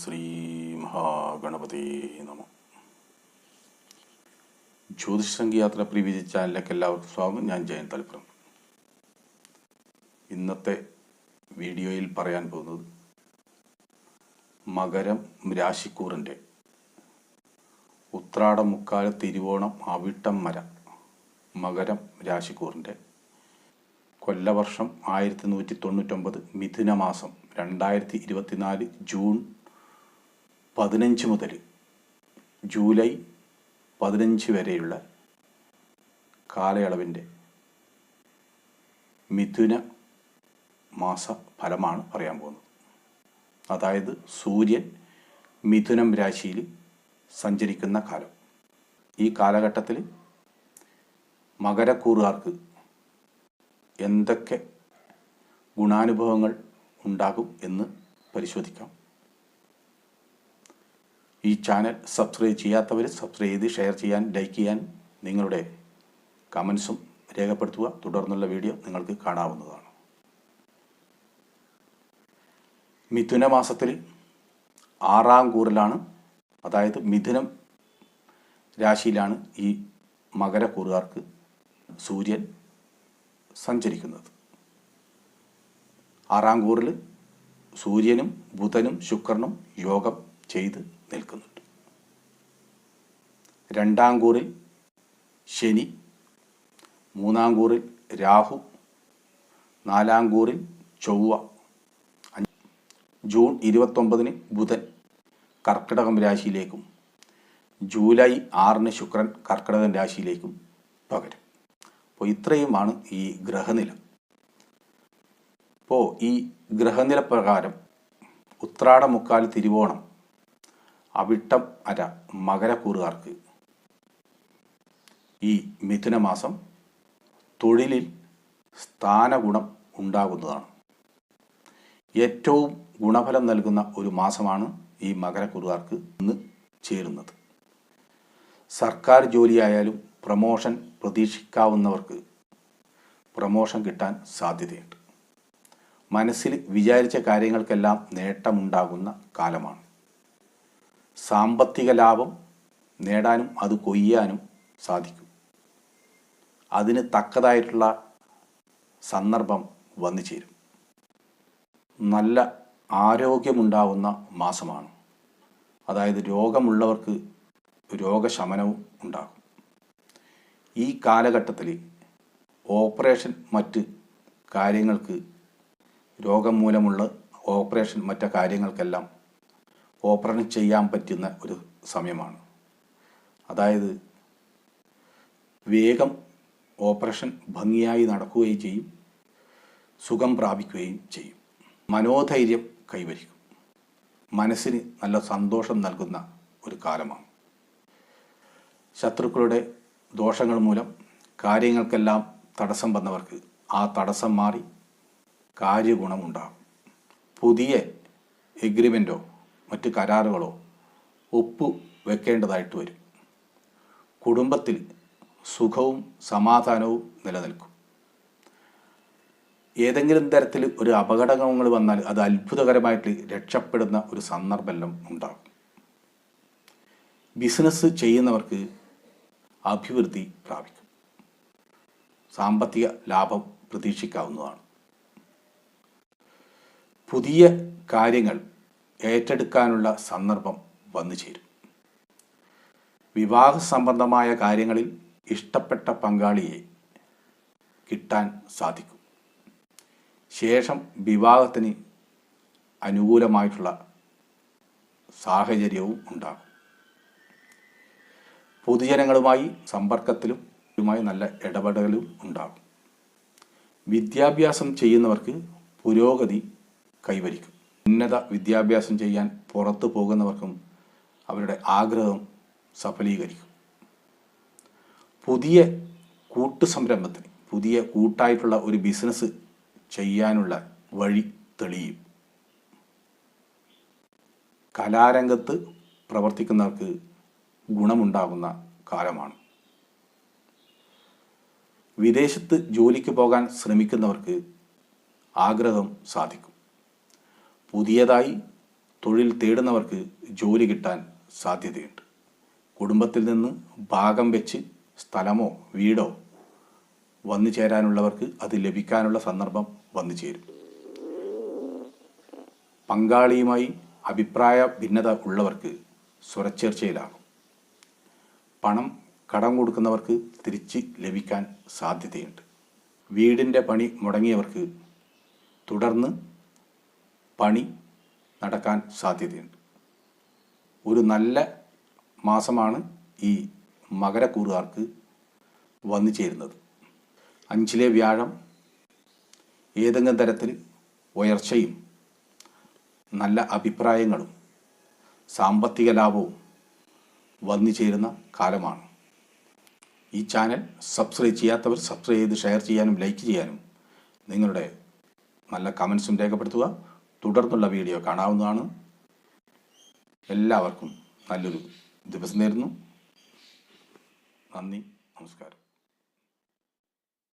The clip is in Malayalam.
ശ്രീ മഹാഗണപതി നമ. ജ്യോതിഷ സംഖ്യാത്ര പ്രിവിധി ചാനലിലേക്ക് എല്ലാവർക്കും സ്വാഗതം. ഞാൻ ജയൻ തലപ്പുറം ഇന്നത്തെ വീഡിയോയിൽ പറയാൻ പോകുന്നത് മകരം രാശിക്കൂറിന്റെ ഉത്രാടം മുക്കാല തിരുവോണം അവിട്ടം മര മകരം രാശിക്കൂറിന്റെ കൊല്ലവർഷം ആയിരത്തി നൂറ്റി തൊണ്ണൂറ്റൊമ്പത് മിഥുന മാസം രണ്ടായിരത്തി ഇരുപത്തിനാല് ജൂൺ പതിനഞ്ച് മുതൽ ജൂലൈ പതിനഞ്ച് വരെയുള്ള കാലയളവിന്റെ മിഥുന മാസ ഫലമാണ് പറയാൻ പോകുന്നത്. അതായത് സൂര്യൻ മിഥുനം രാശിയിൽ സഞ്ചരിക്കുന്ന കാലം. ഈ കാലഘട്ടത്തിൽ മകരക്കൂറുകാർക്ക് എന്തൊക്കെ ഗുണാനുഭവങ്ങൾ ഉണ്ടാകും എന്ന് പരിശോധിക്കാം. ഈ ചാനൽ സബ്സ്ക്രൈബ് ചെയ്യാത്തവർ സബ്സ്ക്രൈബ് ചെയ്ത് ഷെയർ ചെയ്യാൻ ലൈക്ക് ചെയ്യാൻ നിങ്ങളുടെ കമൻസും രേഖപ്പെടുത്തുക. തുടർന്നുള്ള വീഡിയോ നിങ്ങൾക്ക് കാണാവുന്നതാണ്. മിഥുന മാസത്തിൽ ആറാം കൂറിലാണ്. അതായത് മിഥുനം രാശിയിലാണ് ഈ മകരക്കൂറുകാർക്ക് സൂര്യൻ സഞ്ചരിക്കുന്നത്. ആറാം കൂറിൽ സൂര്യനും ബുധനും ശുക്രനും യോഗം ചെയ്ത് നിൽക്കുന്നുണ്ട് രണ്ടാം കൂറിൽ ശനി മൂന്നാം കൂറിൽ രാഹു നാലാം കൂറിൽ ചൊവ്വ ജൂൺ ഇരുപത്തൊമ്പതിന് ബുധൻ കർക്കിടകം രാശിയിലേക്കും ജൂലൈ ആറിന് ശുക്രൻ കർക്കിടകം രാശിയിലേക്കും പകരും. അപ്പോൾ ഇത്രയുമാണ് ഈ ഗ്രഹനില. അപ്പോൾ ഈ ഗ്രഹനില പ്രകാരം ഉത്രാട മുക്കാൽ തിരുവോണം അവിട്ടം അര മകരക്കൂറുകാർക്ക്. ഈ മിഥുനമാസം തൊഴിലിൽ സ്ഥാനഗുണം ഉണ്ടാകുന്നതാണ്. ഏറ്റവും ഗുണഫലം നൽകുന്ന ഒരു മാസമാണ് ഈ മകരക്കുറുകാർക്ക് ഇന്ന് ചേരുന്നത്. സർക്കാർ ജോലിയായാലും പ്രമോഷൻ പ്രതീക്ഷിക്കാവുന്നവർക്ക് പ്രമോഷൻ കിട്ടാൻ സാധ്യതയുണ്ട്. മനസ്സിൽ വിചാരിച്ച കാര്യങ്ങൾക്കെല്ലാം നേട്ടമുണ്ടാകുന്ന കാലമാണ്. സാമ്പത്തിക ലാഭം നേടാനും അത് കൊയ്യാനും സാധിക്കും. അതിന് തക്കതായിട്ടുള്ള സന്ദർഭം വന്നു ചേരും നല്ല ആരോഗ്യമുണ്ടാവുന്ന മാസമാണ്. അതായത് രോഗമുള്ളവർക്ക് രോഗശമനവും ഉണ്ടാകും. ഈ കാലഘട്ടത്തിൽ ഓപ്പറേഷൻ മറ്റ് കാര്യങ്ങൾക്ക് രോഗം മൂലമുള്ള ഓപ്പറേഷൻ മറ്റു കാര്യങ്ങൾക്കെല്ലാം ഓപ്പറേഷൻ ചെയ്യാൻ പറ്റുന്ന ഒരു സമയമാണ്. അതായത് വേഗം ഓപ്പറേഷൻ ഭംഗിയായി നടക്കുകയും ചെയ്യും സുഖം പ്രാപിക്കുകയും ചെയ്യും. മനോധൈര്യം കൈവരിക്കും. മനസ്സിന് നല്ല സന്തോഷം നൽകുന്ന ഒരു കാലമാണ്. ശത്രുക്കളുടെ ദോഷങ്ങൾ മൂലം കാര്യങ്ങൾക്കെല്ലാം തടസ്സം വന്നവർക്ക് ആ തടസ്സം മാറി കാര്യഗുണമുണ്ടാകും പുതിയ എഗ്രിമെന്റോ മറ്റ് കരാറുകളോ ഒപ്പ് വെക്കേണ്ടതായിട്ട് വരും. കുടുംബത്തിൽ സുഖവും സമാധാനവും നിലനിൽക്കും. ഏതെങ്കിലും തരത്തിൽ ഒരു അപകടങ്ങൾ വന്നാൽ അത് അത്ഭുതകരമായിട്ട് രക്ഷപ്പെടുന്ന ഒരു സന്ദർഭം ഉണ്ടാകും. ബിസിനസ് ചെയ്യുന്നവർക്ക് അഭിവൃദ്ധി പ്രാപിക്കും. സാമ്പത്തിക ലാഭം പ്രതീക്ഷിക്കാവുന്നതാണ്. പുതിയ കാര്യങ്ങൾ ഏറ്റെടുക്കാനുള്ള സന്ദർഭം വന്നു ചേരും. വിവാഹ സംബന്ധമായ കാര്യങ്ങളിൽ ഇഷ്ടപ്പെട്ട പങ്കാളിയെ കിട്ടാൻ സാധിക്കും. ശേഷം വിവാഹത്തിന് അനുകൂലമായിട്ടുള്ള സാഹചര്യവും ഉണ്ടാകും. പൊതുജനങ്ങളുമായി സമ്പർക്കത്തിലും നല്ല ഇടപെടലും ഉണ്ടാകും. വിദ്യാഭ്യാസം ചെയ്യുന്നവർക്ക് പുരോഗതി കൈവരിക്കും. ഉന്നത വിദ്യാഭ്യാസം ചെയ്യാൻ പുറത്തു പോകുന്നവർക്കും അവരുടെ ആഗ്രഹം സഫലീകരിക്കും. പുതിയ കൂട്ടു സംരംഭത്തിന് പുതിയ കൂട്ടായിട്ടുള്ള ഒരു ബിസിനസ് ചെയ്യാനുള്ള വഴി തെളിയും. കലാരംഗത്ത് പ്രവർത്തിക്കുന്നവർക്ക് ഗുണമുണ്ടാകുന്ന കാലമാണ്. വിദേശത്ത് ജോലിക്ക് പോകാൻ ശ്രമിക്കുന്നവർക്ക് ആഗ്രഹം സാധിക്കും. പുതിയതായി തൊഴിൽ തേടുന്നവർക്ക് ജോലി കിട്ടാൻ സാധ്യതയുണ്ട്. കുടുംബത്തിൽ നിന്ന് ഭാഗം വെച്ച് സ്ഥലമോ വീടോ വന്നു ചേരാനുള്ളവർക്ക് അത് ലഭിക്കാനുള്ള സന്ദർഭം വന്നു ചേരും. പങ്കാളിയുമായി അഭിപ്രായ ഭിന്നത ഉള്ളവർക്ക് സ്വരച്ചേർച്ചയിലാകും. പണം കടം കൊടുക്കുന്നവർക്ക് തിരിച്ച് ലഭിക്കാൻ സാധ്യതയുണ്ട്. വീടിന്റെ പണി മുടങ്ങിയവർക്ക് തുടർന്ന് പണി നടക്കാൻ സാധ്യതയുണ്ട്. ഒരു നല്ല മാസമാണ് ഈ മകരക്കൂറുകാർക്ക് വന്നു ചേരുന്നത്. അഞ്ചിലെ വ്യാഴം ഏതെങ്കിലും തരത്തിൽ ഉയർച്ചയും നല്ല അഭിപ്രായങ്ങളും സാമ്പത്തിക ലാഭവും വന്നു ചേരുന്ന കാലമാണ്. ഈ ചാനൽ സബ്സ്ക്രൈബ് ചെയ്യാത്തവർ സബ്സ്ക്രൈബ് ചെയ്ത് ഷെയർ ചെയ്യാനും ലൈക്ക് ചെയ്യാനും നിങ്ങളുടെ നല്ല കമൻസും രേഖപ്പെടുത്തുക. തുടർന്നുള്ള വീഡിയോ കാണാവുന്നതാണ്. എല്ലാവർക്കും നല്ലൊരു ദിവസം നേരുന്നു നന്ദി നമസ്കാരം.